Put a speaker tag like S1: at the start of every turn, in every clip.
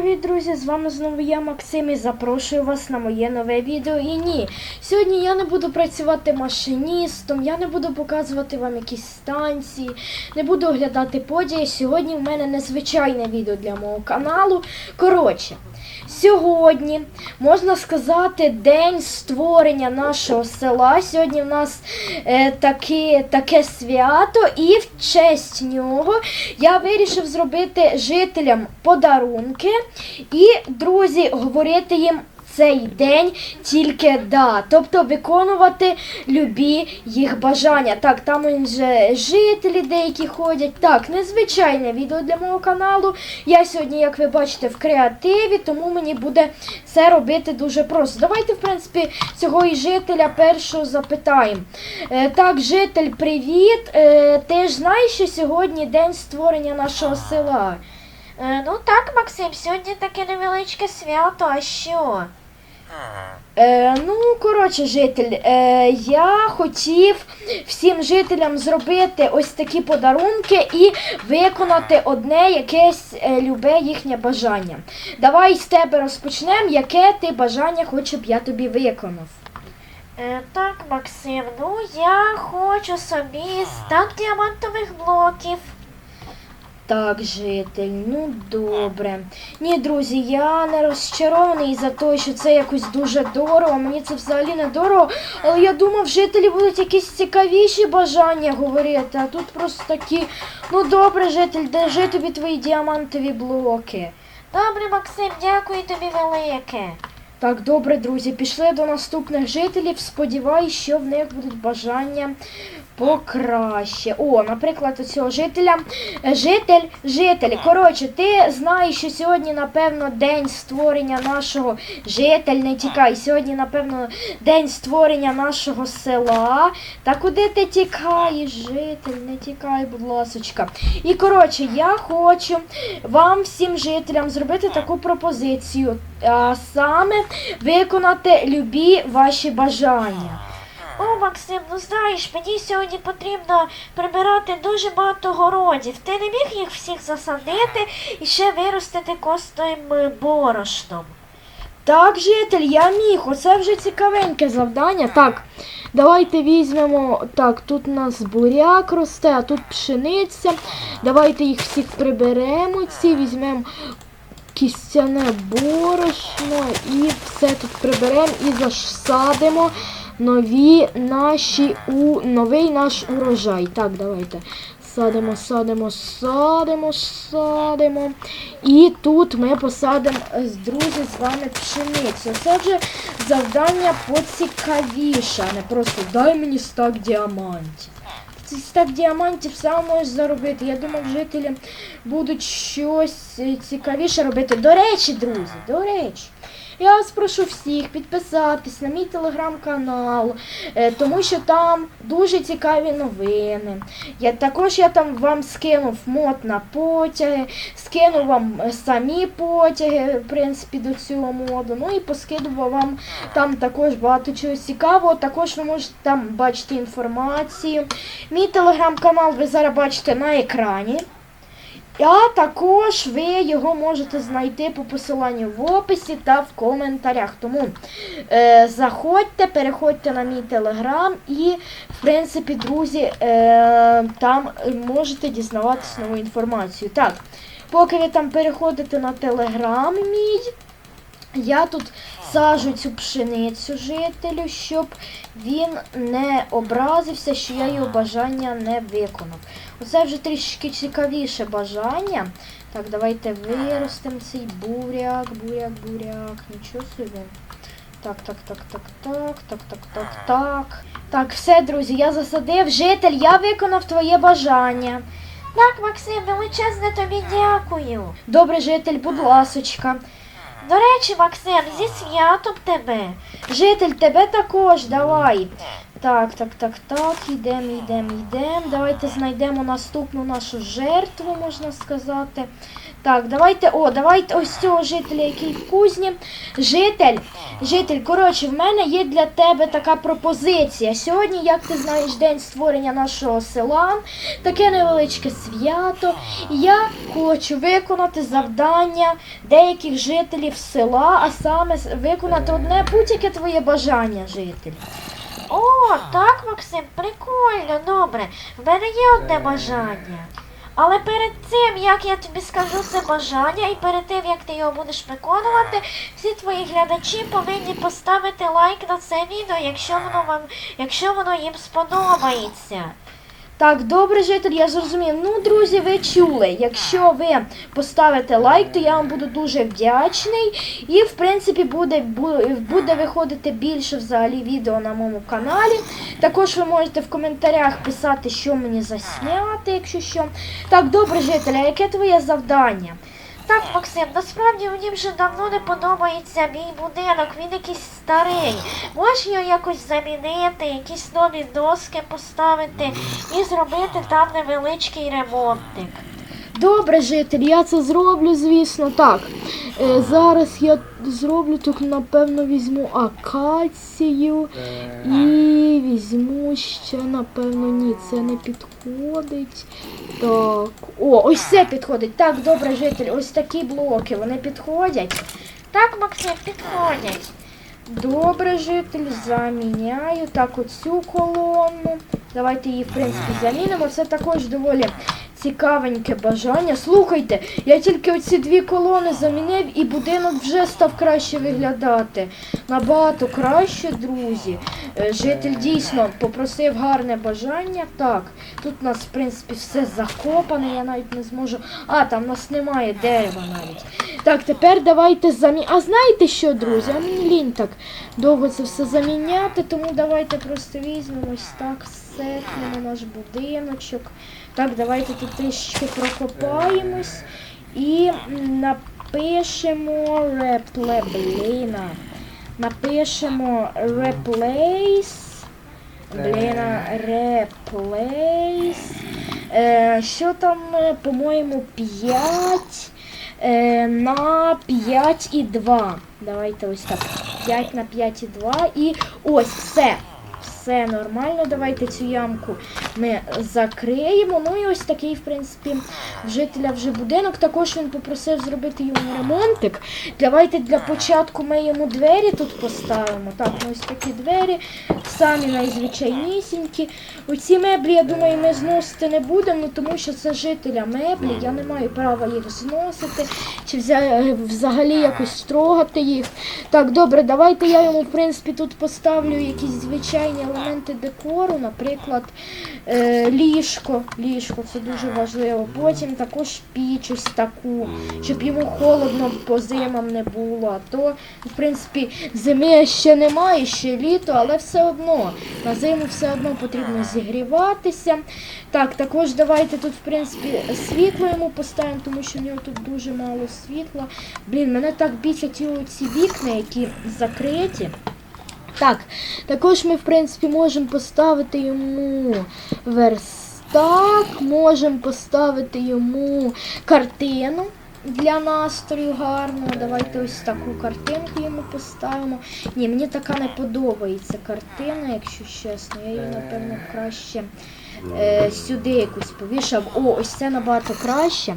S1: привіт, друзі! З вами знову я, Максим, і запрошую вас на моє нове відео. І ні, сьогодні я не буду працювати машиністом, я не буду показувати вам якісь станції, не буду оглядати події. Сьогодні в мене незвичайне відео для мого каналу. Коротше, сьогодні, можна сказати, день створення нашого села. Сьогодні в нас е, таке, таке свято, і в честь нього я вирішив зробити жителям подарунки і, друзі, говорити їм цей день тільки да. Тобто виконувати любі їх бажання. Так, там вже жителі деякі ходять. Так, незвичайне відео для мого каналу. Я сьогодні, як ви бачите, в креативі, тому мені буде це робити дуже просто. Давайте, в принципі, цього і жителя першого запитаємо. Е, так, житель, привіт. Е, ти ж знаєш, що сьогодні день створення нашого села?
S2: Е, ну так, Максим, сьогодні таке невеличке свято, а що?
S1: Е, ну, коротше, житель, е, я хотів всім жителям зробити ось такі подарунки і виконати одне якесь е, любе їхнє бажання. Давай з тебе розпочнемо, яке ти бажання хочеш, щоб я тобі виконав.
S2: Е, так, Максим, ну я хочу собі стак діамантових блоків.
S1: Так, житель, ну добре. Ні, друзі, я не розчарований за те, що це якось дуже дорого. Мені це взагалі не дорого. Але я думав, жителі будуть якісь цікавіші бажання говорити, а тут просто такі. Ну добре, житель, держи тобі твої діамантові блоки.
S2: Добре, Максим, дякую тобі велике.
S1: Так, добре, друзі, пішли до наступних жителів. Сподіваюсь, що в них будуть бажання покраще. О, наприклад, у цього жителя. Житель, житель. Коротше, ти знаєш, що сьогодні, напевно, день створення нашого житель, не тікай. Сьогодні, напевно, день створення нашого села. Та куди ти тікаєш, житель? Не тікай, будь ласочка. І коротше, я хочу вам, всім жителям, зробити таку пропозицію. А саме виконати любі ваші бажання.
S2: О, Максим, ну знаєш, мені сьогодні потрібно прибирати дуже багато городів. Ти не міг їх всіх засадити і ще виростити костою борошном.
S1: Так, житель, я міг. Оце вже цікавеньке завдання. Так, давайте візьмемо. Так, тут у нас буряк росте, а тут пшениця. Давайте їх всіх приберемо. Ці візьмемо кістяне борошно і все тут приберемо і засадимо нові наші у новий наш урожай. Так, давайте. Садимо, садимо, садимо, садимо. І тут ми посадимо, е, друзі, з вами пшеницю. Це вже завдання поцікавіше, не просто дай мені стак діамантів. Стак діамантів сам можеш заробити. Я думав, жителі будуть щось е, цікавіше робити. До речі, друзі, до речі. Я вас прошу всіх підписатись на мій телеграм-канал, е, тому що там дуже цікаві новини. Я також я там вам скинув мод на потяги, скинув вам е, самі потяги, в принципі, до цього моду. Ну і поскидував вам там також багато чого цікавого. Також ви можете там бачити інформацію. Мій телеграм-канал ви зараз бачите на екрані. А також ви його можете знайти по посиланню в описі та в коментарях. Тому е, заходьте, переходьте на мій телеграм і, в принципі, друзі, е, там можете дізнаватися нову інформацію. Так, поки ви там переходите на телеграм мій, я тут сажу цю пшеницю жителю, щоб він не образився, що я його бажання не виконав. Оце вже трішки цікавіше бажання. Так, давайте виростемо цей буряк, буряк, буряк. Нічого собі. Так, так, так, так, так, так, так, так, так. Так, все, друзі, я засадив. Житель, я виконав твоє бажання.
S2: Так, Максим, величезне тобі дякую.
S1: Добре, житель, будь ласочка.
S2: До речі, Максим, зі святом тебе.
S1: Житель, тебе також, давай. Так, так, так, так, йдемо, йдемо, йдемо. Давайте знайдемо наступну нашу жертву, можна сказати. Так, давайте, о, давайте ось цього жителя, який в кузні. Житель, житель, коротше, в мене є для тебе така пропозиція. Сьогодні, як ти знаєш, день створення нашого села, таке невеличке свято. Я хочу виконати завдання деяких жителів села, а саме виконати одне будь-яке твоє бажання, житель.
S2: О, так, Максим, прикольно, добре. В мене є одне бажання. Але перед тим, як я тобі скажу це бажання, і перед тим, як ти його будеш виконувати, всі твої глядачі повинні поставити лайк на це відео, якщо воно вам, якщо воно їм сподобається.
S1: Так, добре, житель, я зрозумів. Ну, друзі, ви чули. Якщо ви поставите лайк, то я вам буду дуже вдячний. І, в принципі, буде, буде виходити більше взагалі відео на моєму каналі. Також ви можете в коментарях писати, що мені засняти, якщо що. Так, добре, житель, а яке твоє завдання?
S2: Так, Максим, насправді мені вже давно не подобається мій будинок, він якийсь старий. Можеш його якось замінити, якісь нові доски поставити і зробити там невеличкий ремонтик.
S1: Добре, житель, я це зроблю, звісно. Так. Е, зараз я зроблю тут, напевно, візьму акацію і візьму ще, напевно, ні, це не підходить. Так. О, ось це підходить. Так, добре, житель, ось такі блоки, вони підходять.
S2: Так, Максим, підходять.
S1: Добре, житель, заміняю. Так, оцю колону. Давайте її, в принципі, замінимо. Це також доволі цікавеньке бажання. Слухайте, я тільки оці дві колони замінив і будинок вже став краще виглядати. Набагато краще, друзі. Е, Житель дійсно попросив гарне бажання. Так, тут у нас, в принципі, все закопане, я навіть не зможу. А, там у нас немає дерева навіть. Так, тепер давайте замі... А знаєте що, друзі? А мені лінь так довго це все заміняти, тому давайте просто візьмемо ось так, сетнемо наш будиночок. Так, давайте тут трішки прокопаємось і напишемо репле, бліна. Напишемо replace. Бліна, replace. Е, що там, е, по-моєму, 5 е, на 5 і 2. Давайте ось так. 5 на 5 і 2. І ось все. Все нормально. Давайте цю ямку ми закриємо. Ну і ось такий, в принципі, жителя вже будинок. Також він попросив зробити йому ремонтик. Давайте для початку ми йому двері тут поставимо. Так, ну ось такі двері, самі найзвичайнісінькі. Оці меблі, я думаю, ми зносити не будемо, тому що це жителя меблі. Я не маю права їх зносити чи взагалі якось строгати їх. Так, добре, давайте я йому, в принципі, тут поставлю якісь звичайні елементи декору, наприклад, е, ліжко. Ліжко, це дуже важливо. Потім також піч ось таку, щоб йому холодно по зимам не було. А то, в принципі, зими ще немає, ще літо, але все одно на зиму все одно потрібно зігріватися. Так, також давайте тут, в принципі, світло йому поставимо, тому що в нього тут дуже мало світла. Блін, мене так бісять ці вікна, які закриті. Так, також ми, в принципі, можемо поставити йому верстак, можемо поставити йому картину для настрою гарну. Давайте ось таку картинку йому поставимо. Ні, мені така не подобається картина, якщо чесно. Я її, напевно, краще е, сюди якусь повішав. О, ось це набагато краще.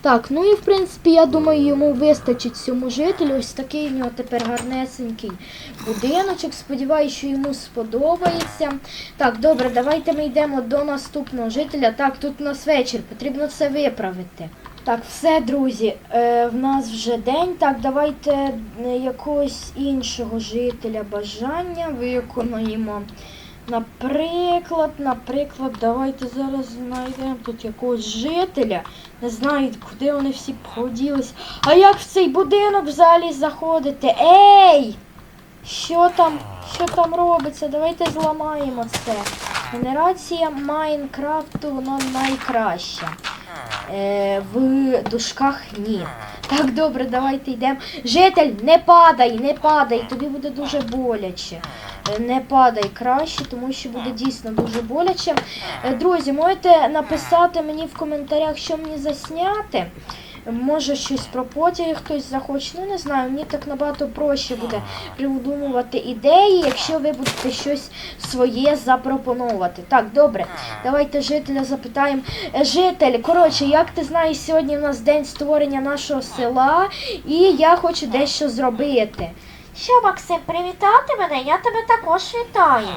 S1: Так, ну і в принципі, я думаю, йому вистачить цьому жителю. Ось такий у нього тепер гарнесенький будиночок. Сподіваюся, що йому сподобається. Так, добре, давайте ми йдемо до наступного жителя. Так, тут у нас вечір, потрібно це виправити. Так, все, друзі, е, в нас вже день. Так, давайте е, якогось іншого жителя бажання виконаємо. Наприклад, наприклад, давайте зараз знайдемо тут якогось жителя. Не знаю, куди вони всі поділись. А як в цей будинок взагалі заходити? Ей! Що там? Що там робиться? Давайте зламаємо це. Генерація Майнкрафту вона найкраща. Е, в дужках ні. Так, добре, давайте йдемо. Житель, не падай, не падай, тобі буде дуже боляче. Не падай краще, тому що буде дійсно дуже боляче. Е, Друзі, можете написати мені в коментарях, що мені засняти. Може щось про потяги хтось захоче. Ну не знаю, мені так набагато проще буде придумувати ідеї, якщо ви будете щось своє запропонувати. Так, добре, давайте жителя запитаємо. Е, Житель, коротше, як ти знаєш, сьогодні у нас день створення нашого села, і я хочу дещо зробити.
S2: Що, Максим, привітати мене? Я тебе також вітаю.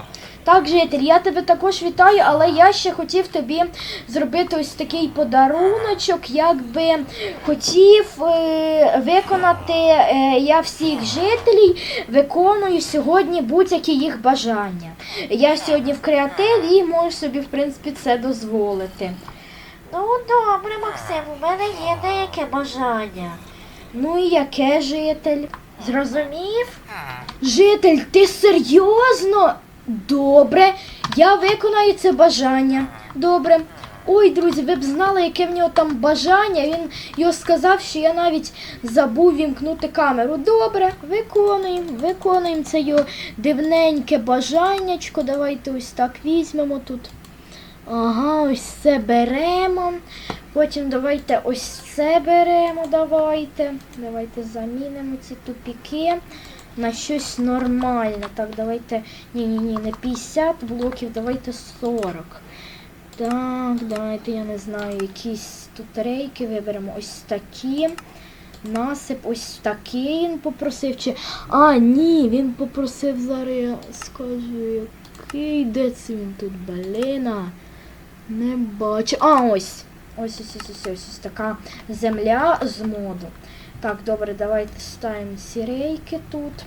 S1: Так, житель, я тебе також вітаю, але я ще хотів тобі зробити ось такий подаруночок, якби хотів е, виконати е, я всіх жителів, виконую сьогодні будь-які їх бажання. Я сьогодні в креативі і можу собі, в принципі, це дозволити.
S2: Ну, добре, Максим, у мене є деяке бажання.
S1: Ну і яке житель?
S2: Зрозумів?
S1: Житель, ти серйозно? Добре, я виконаю це бажання. Добре. Ой, друзі, ви б знали, яке в нього там бажання. Він його сказав, що я навіть забув вімкнути камеру. Добре, виконуємо, виконуємо це його дивненьке бажаннячко. Давайте ось так візьмемо тут. Ага, ось це беремо. Потім давайте ось це беремо. Давайте. Давайте замінимо ці тупіки на щось нормальне. Так, давайте. Ні-ні-ні, не 50 блоків, давайте 40. Так, давайте, я не знаю, якісь тут рейки виберемо. Ось такі. Насип ось такий він попросив. Чи... А, ні, він попросив зараз, я скажу, який. Де це він тут, блина? Не бачу. А, ось. Ось ось ось ось ось, ось така земля з моду. Так, добре, давайте ставимо ці рейки тут.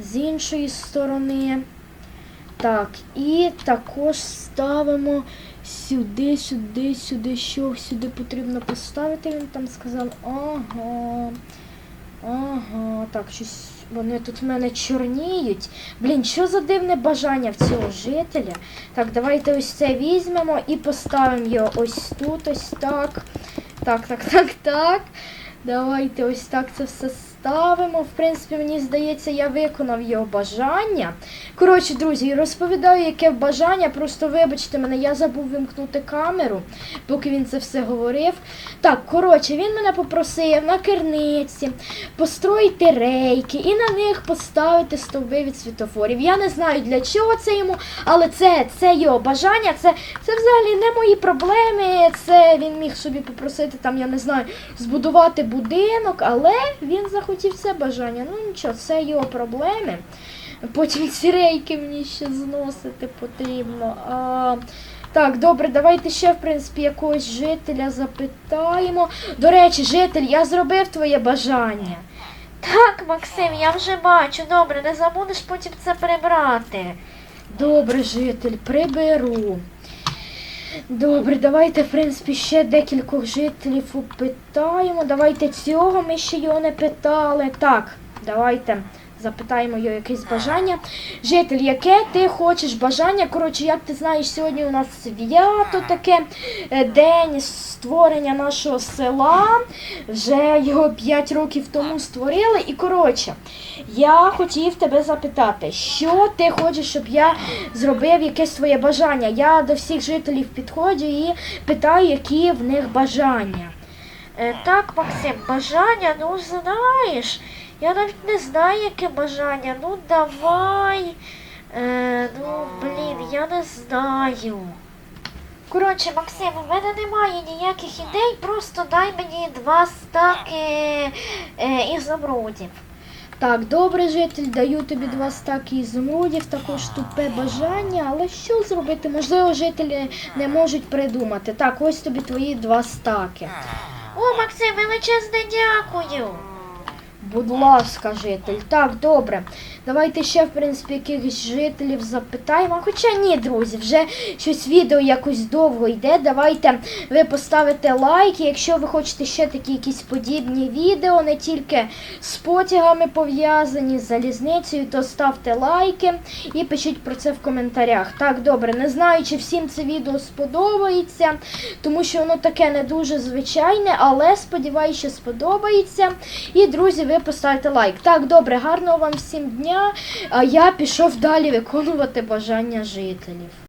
S1: З іншої сторони. Так, і також ставимо сюди, сюди, сюди. Що сюди потрібно поставити? Він там сказав. Ага. Ага, так, щось вони тут в мене чорніють. Блін, що за дивне бажання в цього жителя? Так, давайте ось це візьмемо і поставимо його ось тут, ось так. Так, так, так, так. Давайте ось так це все ставимо. В принципі, мені здається, я виконав його бажання. Коротше, друзі, розповідаю, яке бажання. Просто вибачте мене, я забув вимкнути камеру, поки він це все говорив. Так, коротше, він мене попросив на керниці построїти рейки і на них поставити стовби від світофорів. Я не знаю для чого це йому, але це, це його бажання, це, це взагалі не мої проблеми. Це він міг собі попросити там, я не знаю, збудувати будинок, але він захотів це бажання. Ну нічого, це його проблеми. Потім ці рейки мені ще зносити потрібно. А, так, добре, давайте ще, в принципі, якогось жителя запитаємо. До речі, житель, я зробив твоє бажання.
S2: Так, Максим, я вже бачу. Добре, не забудеш потім це прибрати.
S1: Добре, житель, приберу. Добре, давайте, в принципі, ще декількох жителів опитаємо. Давайте цього ми ще його не питали. Так, давайте запитаємо його якесь бажання. Житель, яке ти хочеш бажання? Коротше, як ти знаєш, сьогодні у нас свято таке, е, день створення нашого села. Вже його 5 років тому створили. І коротше, я хотів тебе запитати, що ти хочеш, щоб я зробив якесь твоє бажання? Я до всіх жителів підходжу і питаю, які в них бажання.
S2: Е, так, Максим, бажання, ну знаєш. Я навіть не знаю, яке бажання. Ну давай. Е, ну, блін, я не знаю. Коротше, Максим, у мене немає ніяких ідей, просто дай мені два стаки е, ізумрудів.
S1: Так, добре, житель, даю тобі два стаки ізумрудів, також тупе бажання, але що зробити? Можливо, жителі не можуть придумати. Так, ось тобі твої два стаки.
S2: О, Максим, величезне дякую.
S1: Будь ласка, житель. Так, добре. Давайте ще, в принципі, якихось жителів запитаємо. Хоча ні, друзі, вже щось відео якось довго йде. Давайте ви поставите лайки. Якщо ви хочете ще такі якісь подібні відео, не тільки з потягами пов'язані, з залізницею, то ставте лайки і пишіть про це в коментарях. Так, добре, не знаю, чи всім це відео сподобається, тому що воно таке не дуже звичайне, але сподіваюся, що сподобається. І, друзі, ви поставите лайк. Так, добре, гарного вам всім дня. А я пішов далі виконувати бажання жителів.